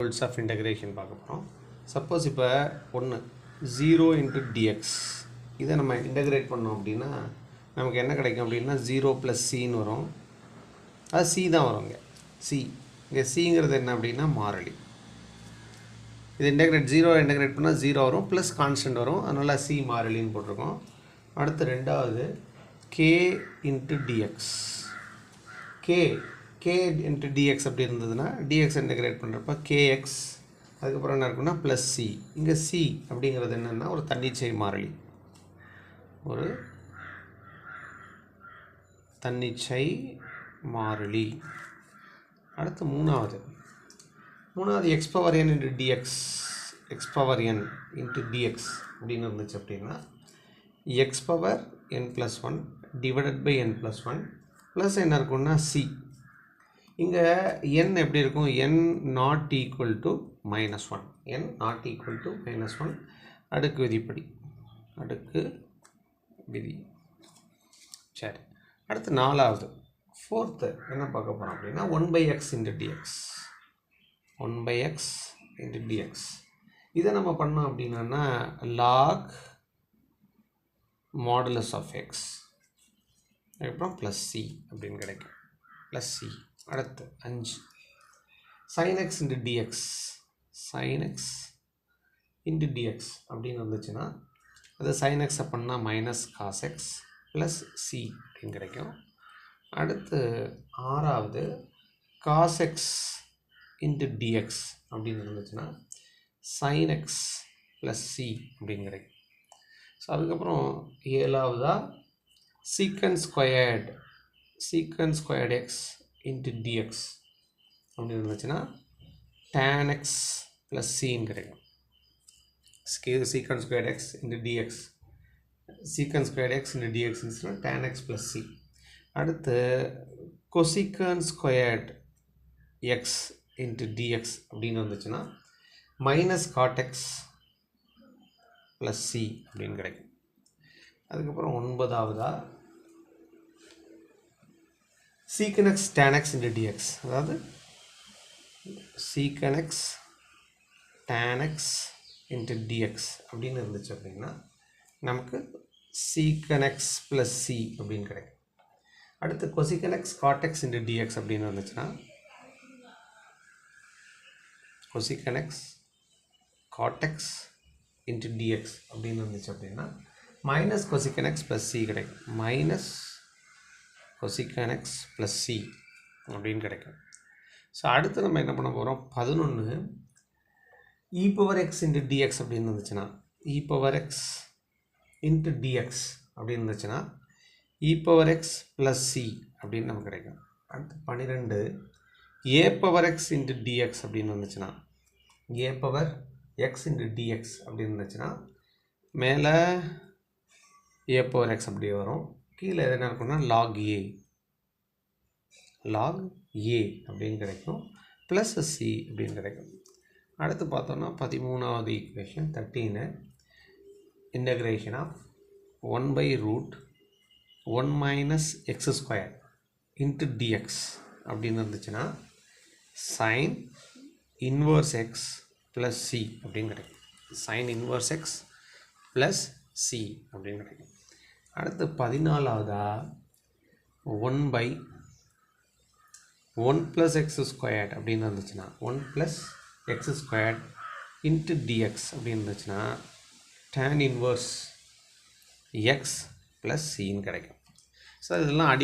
Rules of integration பார்க்க போகிறோம் suppose இப்போ ஒன்று ஜீரோ இன்ட்டு டிஎக்ஸ் இதை நம்ம இன்டகிரேட் பண்ணோம் அப்படின்னா நமக்கு என்ன கிடைக்கும் அப்படின்னா ஜீரோ ப்ளஸ் சின்னு வரும். அது சி தான் வரும் இங்கே. சி இங்கே சிங்கிறது என்ன அப்படின்னா மாறலி. இது இன்டகிரேட் ஜீரோ இன்டகிரேட் பண்ணால் ஜீரோ வரும் ப்ளஸ் கான்ஸ்டன்ட் வரும். அதனால் சி மாறிலின்னு போட்டிருக்கோம். அடுத்து ரெண்டாவது K into dx K K into dx அப்படி இருந்ததுன்னா டிஎக்ஸ் இன்டகிரேட் பண்ணுறப்ப கேஎக்ஸ் அதுக்கப்புறம் என்ன இருக்குன்னா ப்ளஸ் சி இங்கே சி அப்படிங்கிறது என்னென்னா ஒரு தன்னிச்சை மாறிலி. ஒரு தன்னிச்சை மாறிலி. அடுத்து மூணாவது. மூணாவது x power n into dx x power n into dx அப்படின்னு இருந்துச்சு அப்படின்னா x power n plus one divided by n plus one plus என்ன இருக்குன்னா சி இங்கே என் எப்படி இருக்கும்? N not equal to minus one n not equal to minus one அடுக்கு விதிப்படி. அடுக்கு விதி. சரி. அடுத்து நாலாவது. ஃபோர்த்து என்ன பார்க்க போகிறோம் அப்படின்னா one by x into dx one by x into dx இதை நம்ம பண்ணோம் அப்படின்னா லாக் மாடுலஸ் ஆஃப் எக்ஸ் அதுக்கப்புறம் ப்ளஸ் சி அப்படின்னு கிடைக்கும். ப்ளஸ் சி அடுத்து அஞ்சு. Sine x into dx sine x into dx அப்படின்னு இருந்துச்சுன்னா அது சைன் எக்ஸை பண்ணால் minus cos x plus C அப்படின்னு கிடைக்கும். அடுத்து ஆறாவது காஸ் எக்ஸ் இன்ட்டு டிஎக்ஸ் அப்படின்னு இருந்துச்சுன்னா சைன் எக்ஸ் ப்ளஸ் சி அப்படின்னு கிடைக்கும். ஸோ அதுக்கப்புறம் ஏழாவதாக சீக்கன் ஸ்கொயர்டு சீக்கன் ஸ்கொயர்டு எக்ஸ் இன்ட்டு டிஎக்ஸ் அப்படின்னு இருந்துச்சுன்னா டேன் எக்ஸ் ப்ளஸ் சின்னு கிடைக்கும். ஸ்கே sequence square x into dx secant square x into dx tan x plus C அடுத்து cosecant squared x into dx அப்படின்னு வந்துச்சுன்னா minus cot x plus c அப்படின்னு கிடைக்கும். அதுக்கப்புறம் ஒன்பதாவதாக secant x tan x into dx அதாவது tan x into dx அப்படின்னு இருந்துச்சு அப்படின்னா நமக்கு சீக்கனெக்ஸ் ப்ளஸ் சி அப்படின்னு கிடைக்கும். அடுத்து கொசிக்கனெக்ஸ் காட்டெக்ஸ் இன்ட்டு டிஎக்ஸ் அப்படின்னு வந்துச்சுன்னா கொசிக்கனெக்ஸ் காட்டெக்ஸ் இன்ட்டு டிஎக்ஸ் அப்படின்னு இருந்துச்சு அப்படின்னா minus cosecant x plus C கிடைக்கும். Minus cosecant x plus C அப்படின்னு கிடைக்கும். ஸோ அடுத்து நம்ம என்ன பண்ண போகிறோம் பதினொன்று e e power x into dx அப்படின்னு இருந்துச்சுன்னா e power x into dx அப்படின்னு இருந்துச்சுன்னா e power x plus C அப்படின்னு நமக்கு கிடைக்கும். அடுத்து பன்னிரெண்டு a power x into dx அப்படின்னு இருந்துச்சுன்னா a power x into dx அப்படின்னு இருந்துச்சுன்னா மேலே ஏ பவர் எக்ஸ் அப்படி வரும். கீழே என்ன இருக்குன்னா லாக் ஏ லாக் ஏ அப்படின்னு கிடைக்கும். ப்ளஸ் சி அப்படின்னு கிடைக்கும். அடுத்து பார்த்தோன்னா பதிமூணாவது equation thirteen integration of one by root one minus x square into dx அப்படின்னு இருந்துச்சுன்னா sine inverse x plus C அப்படின்னு கிடைக்கும். Sine inverse x plus C அப்படின்னு கிடைக்கும். அடுத்து பதினாலாவதா? One by one plus x squared அப்படின்னு இருந்துச்சுன்னா one plus x squared into dx அப்படின்னு இருந்துச்சுன்னா டேன் இன்வர்ஸ் எக்ஸ் ப்ளஸ் சின்னு கிடைக்கும். ஸோ இதெல்லாம் அடி